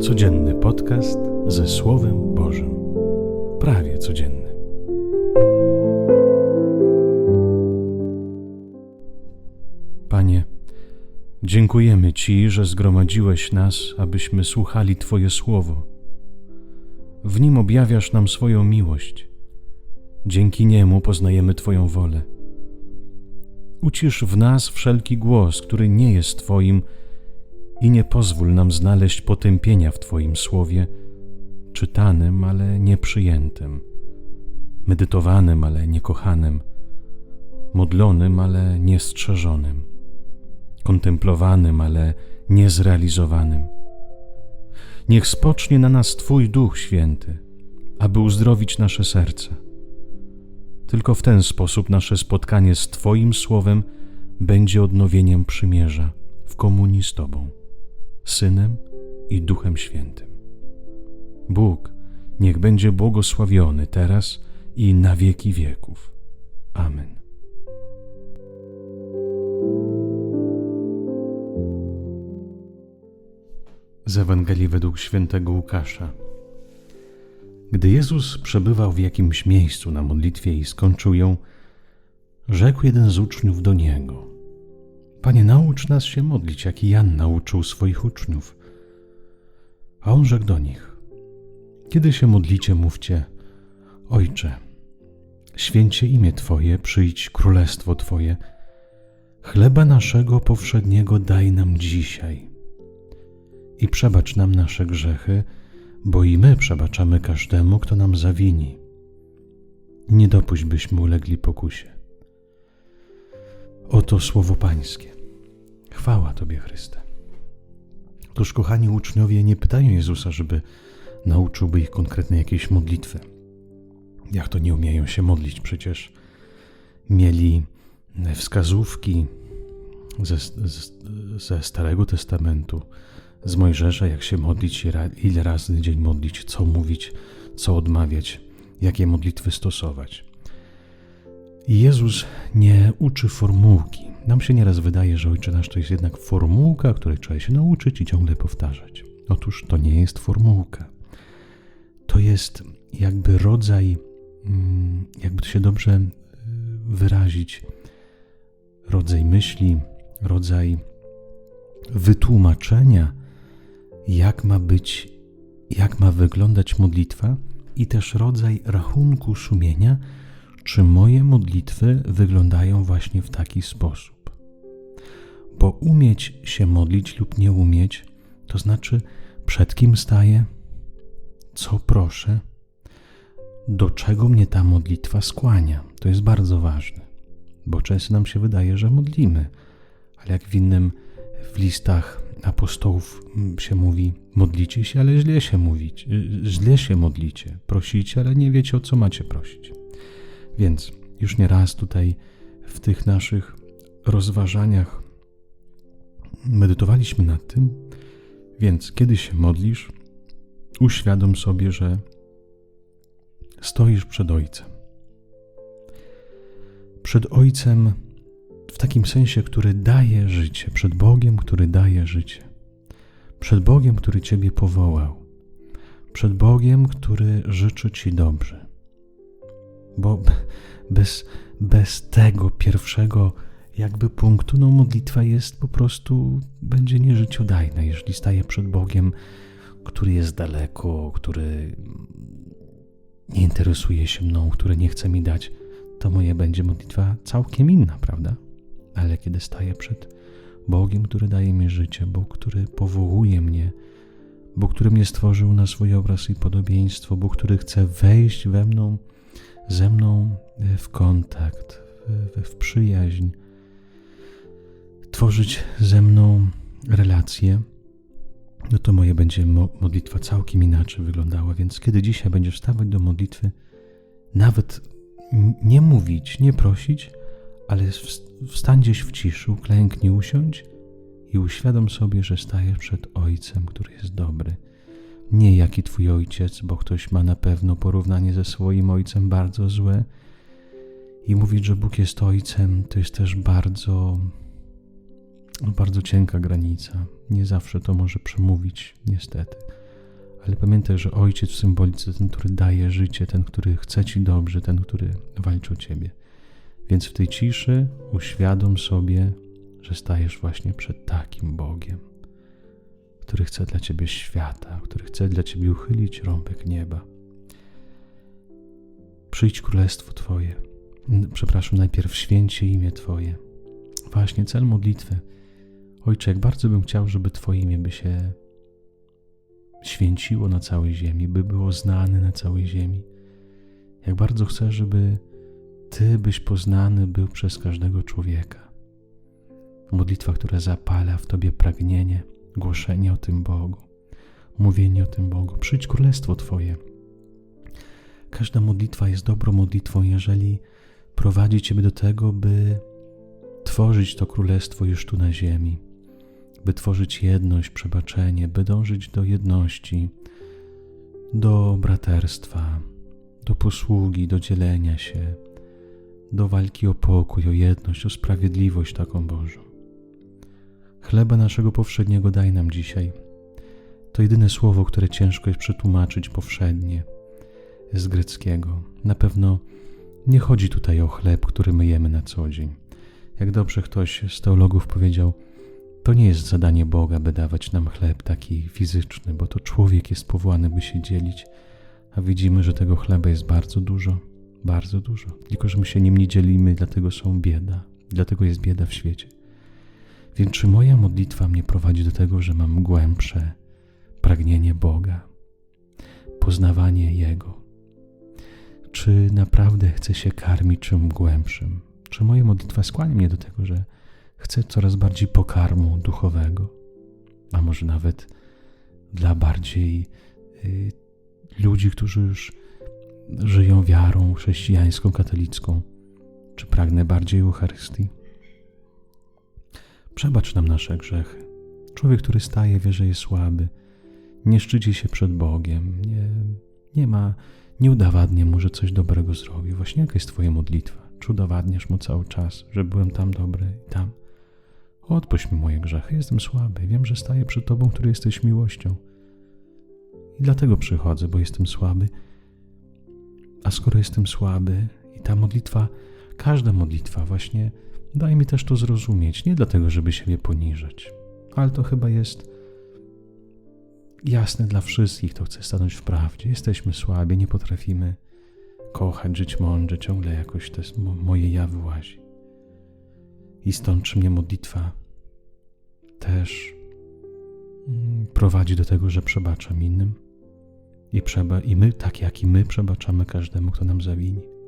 Codzienny podcast ze Słowem Bożym. Prawie codzienny. Panie, dziękujemy Ci, że zgromadziłeś nas, abyśmy słuchali Twoje słowo. W nim objawiasz nam swoją miłość. Dzięki niemu poznajemy Twoją wolę. Ucisz w nas wszelki głos, który nie jest Twoim, i nie pozwól nam znaleźć potępienia w Twoim słowie, czytanym, ale nieprzyjętym, medytowanym, ale niekochanym, modlonym, ale niestrzeżonym, kontemplowanym, ale niezrealizowanym. Niech spocznie na nas Twój Duch Święty, aby uzdrowić nasze serce. Tylko w ten sposób nasze spotkanie z Twoim Słowem będzie odnowieniem przymierza w komunii z Tobą. Synem i Duchem Świętym. Bóg niech będzie błogosławiony teraz i na wieki wieków. Amen. Z Ewangelii według świętego Łukasza. Gdy Jezus przebywał w jakimś miejscu na modlitwie i skończył ją, rzekł jeden z uczniów do niego – Panie, naucz nas się modlić, jak i Jan nauczył swoich uczniów. A on rzekł do nich: Kiedy się modlicie, mówcie: Ojcze, święcie imię Twoje, przyjdź królestwo Twoje. Chleba naszego powszedniego daj nam dzisiaj. I przebacz nam nasze grzechy, bo i my przebaczamy każdemu, kto nam zawini. Nie dopuść, byśmy ulegli pokusie. Oto słowo Pańskie. Chwała Tobie, Chryste. Otóż, kochani uczniowie, nie pytają Jezusa, żeby nauczyłby ich konkretnej jakiejś modlitwy. Jak to nie umieją się modlić? Przecież mieli wskazówki ze, ze Starego Testamentu, z Mojżesza, jak się modlić, ile razy na dzień modlić, co mówić, co odmawiać, jakie modlitwy stosować. I Jezus nie uczy formułki. Nam się nieraz wydaje, że Ojcze Nasz to jest jednak formułka, której trzeba się nauczyć i ciągle powtarzać. Otóż to nie jest formułka. To jest jakby rodzaj, mm, jakby to się dobrze y, wyrazić, rodzaj myśli, rodzaj wytłumaczenia, jak ma być, jak ma wyglądać modlitwa, i też rodzaj rachunku sumienia, czy moje modlitwy wyglądają właśnie w taki sposób. Bo umieć się modlić lub nie umieć, to znaczy przed kim staję, co proszę, do czego mnie ta modlitwa skłania. To jest bardzo ważne, bo często nam się wydaje, że modlimy, ale jak w innym w listach apostołów się mówi, modlicie się, ale źle się mówić, źle się modlicie, prosicie, ale nie wiecie o co macie prosić. Więc już nie raz tutaj w tych naszych rozważaniach medytowaliśmy nad tym, więc kiedy się modlisz, uświadom sobie, że stoisz przed Ojcem. Przed Ojcem w takim sensie, który daje życie, przed Bogiem, który daje życie, przed Bogiem, który Ciebie powołał, przed Bogiem, który życzy Ci dobrze. Bo bez, bez tego pierwszego jakby punktu, no modlitwa jest po prostu, będzie nieżyciodajna, jeżeli staję przed Bogiem, który jest daleko, który nie interesuje się mną, który nie chce mi dać, to moje będzie modlitwa całkiem inna, prawda? Ale kiedy staję przed Bogiem, który daje mi życie, Bóg, który powołuje mnie, Bóg, który mnie stworzył na swój obraz i podobieństwo, Bóg, który chce wejść we mną, ze mną e, w kontakt, w, w przyjaźń, tworzyć ze mną relacje, no to moje będzie modlitwa całkiem inaczej wyglądała. Więc kiedy dzisiaj będziesz wstawać do modlitwy, nawet nie mówić, nie prosić, ale wstań gdzieś w ciszy, klęknij, usiądź i uświadom sobie, że stajesz przed Ojcem, który jest dobry nie jaki twój ojciec, bo ktoś ma na pewno porównanie ze swoim ojcem bardzo złe. I mówić, że Bóg jest ojcem, to jest też bardzo, bardzo cienka granica. Nie zawsze to może przemówić, niestety. Ale pamiętaj, że Ojciec w symbolice ten, który daje życie, ten, który chce Ci dobrze, ten, który walczy o Ciebie. Więc w tej ciszy uświadom sobie, że stajesz właśnie przed takim Bogiem, który chce dla Ciebie świata, który chce dla Ciebie uchylić rąbek nieba. Przyjdź królestwo Twoje. Przepraszam, najpierw święcie imię Twoje. Właśnie cel modlitwy. Ojcze, jak bardzo bym chciał, żeby Twoje imię by się święciło na całej ziemi, by było znane na całej ziemi. Jak bardzo chcę, żeby Ty byś poznany był przez każdego człowieka. Modlitwa, która zapala w Tobie pragnienie, głoszenie o tym Bogu, mówienie o tym Bogu. Przyjdź królestwo Twoje. Każda modlitwa jest dobrą modlitwą, jeżeli prowadzi Ciebie do tego, by tworzyć to królestwo już tu na ziemi, by tworzyć jedność, przebaczenie, by dążyć do jedności, do braterstwa, do posługi, do dzielenia się, do walki o pokój, o jedność, o sprawiedliwość taką Bożą. Chleba naszego powszedniego daj nam dzisiaj. To jedyne słowo, które ciężko jest przetłumaczyć powszednie z greckiego. Na pewno nie chodzi tutaj o chleb, który myjemy na co dzień. Jak dobrze ktoś z teologów powiedział, to nie jest zadanie Boga, by dawać nam chleb taki fizyczny, bo to człowiek jest powołany, by się dzielić, a widzimy, że tego chleba jest bardzo dużo, bardzo dużo. Tylko, że my się nim nie dzielimy, dlatego są bieda, dlatego jest bieda w świecie. Więc czy moja modlitwa mnie prowadzi do tego, że mam głębsze pragnienie Boga, poznawanie Jego? Czy naprawdę chcę się karmić czym głębszym? Czy moja modlitwa skłania mnie do tego, że chcę coraz bardziej pokarmu duchowego? A może nawet dla bardziej y, ludzi, którzy już żyją wiarą chrześcijańską, katolicką? Czy pragnę bardziej Eucharystii? Przebacz nam nasze grzechy. Człowiek, który staje, wie, że jest słaby, nie szczyci się przed Bogiem, nie, nie ma, nie udowadnia mu, że coś dobrego zrobił. Właśnie jaka jest Twoja modlitwa? Czy udowadniasz mu cały czas, że byłem tam dobry i tam? Odpuść mi moje grzechy, jestem słaby, wiem, że staję przed Tobą, który jesteś miłością. I dlatego przychodzę, bo jestem słaby. A skoro jestem słaby i ta modlitwa, każda modlitwa właśnie Daj mi też to zrozumieć, nie dlatego, żeby siebie poniżać, ale to chyba jest jasne dla wszystkich, kto chce stanąć w prawdzie. Jesteśmy słabi, nie potrafimy kochać, żyć mądrze, ciągle jakoś jest, moje ja wyłazi. I stąd czy mnie modlitwa też mm, prowadzi do tego, że przebaczam innym i, przeba i my, tak jak i my, przebaczamy każdemu, kto nam zawini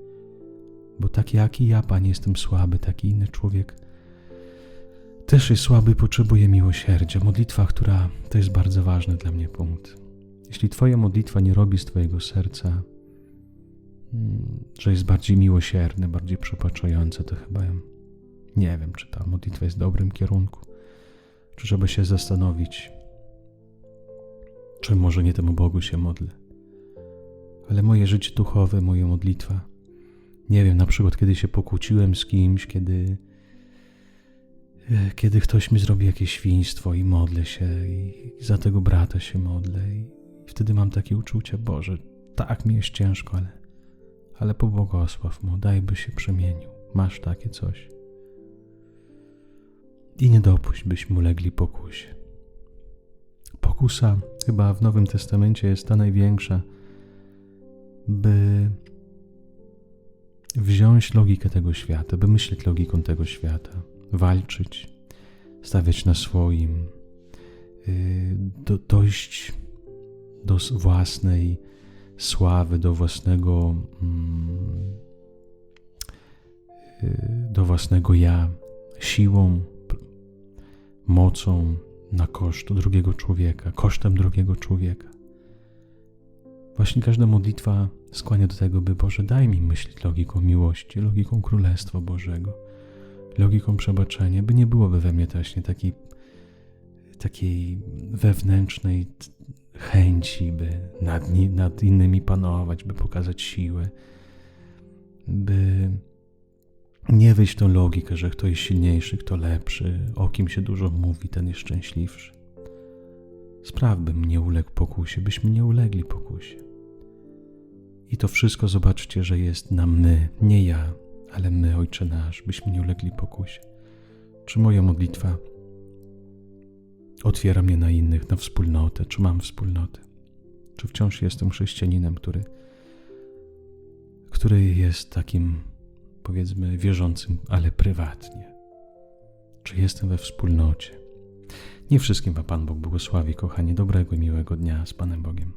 bo tak jak i ja, Panie, jestem słaby, taki inny człowiek też jest słaby, potrzebuje miłosierdzia. Modlitwa, która to jest bardzo ważny dla mnie punkt. Jeśli Twoja modlitwa nie robi z Twojego serca, mm, że jest bardziej miłosierny, bardziej przepaczający, to chyba nie wiem, czy ta modlitwa jest w dobrym kierunku, czy trzeba się zastanowić, czy może nie temu Bogu się modlę. Ale moje życie duchowe, moja modlitwa nie wiem, na przykład kiedy się pokłóciłem z kimś, kiedy, e, kiedy ktoś mi zrobi jakieś świństwo i modlę się i za tego brata się modlę i wtedy mam takie uczucie, Boże, tak mi jest ciężko, ale, ale pobłogosław mu, daj by się przemienił. Masz takie coś. I nie dopuść, byśmy ulegli pokusie. Pokusa chyba w Nowym Testamencie jest ta największa, by wziąć logikę tego świata, by myśleć logiką tego świata, walczyć, stawiać na swoim, y, do, dojść do własnej sławy, do własnego, mm, y, do własnego ja, siłą, mocą na koszt drugiego człowieka, kosztem drugiego człowieka. Właśnie każda modlitwa skłania do tego, by Boże, daj mi myśleć logiką miłości, logiką Królestwa Bożego, logiką przebaczenia, by nie byłoby we mnie właśnie takiej, takiej wewnętrznej chęci, by nad, nad innymi panować, by pokazać siłę, by nie wyjść tą logikę, że kto jest silniejszy, kto lepszy, o kim się dużo mówi, ten jest szczęśliwszy. Spraw, bym nie uległ pokusie, byśmy nie ulegli pokusie. I to wszystko zobaczcie, że jest na my, nie ja, ale my, Ojcze nasz, byśmy nie ulegli pokusie. Czy moja modlitwa otwiera mnie na innych, na wspólnotę? Czy mam wspólnotę? Czy wciąż jestem chrześcijaninem, który, który jest takim, powiedzmy, wierzącym, ale prywatnie? Czy jestem we wspólnocie? Nie wszystkim Wam Pan Bóg błogosławi, kochani. Dobrego i miłego dnia z Panem Bogiem.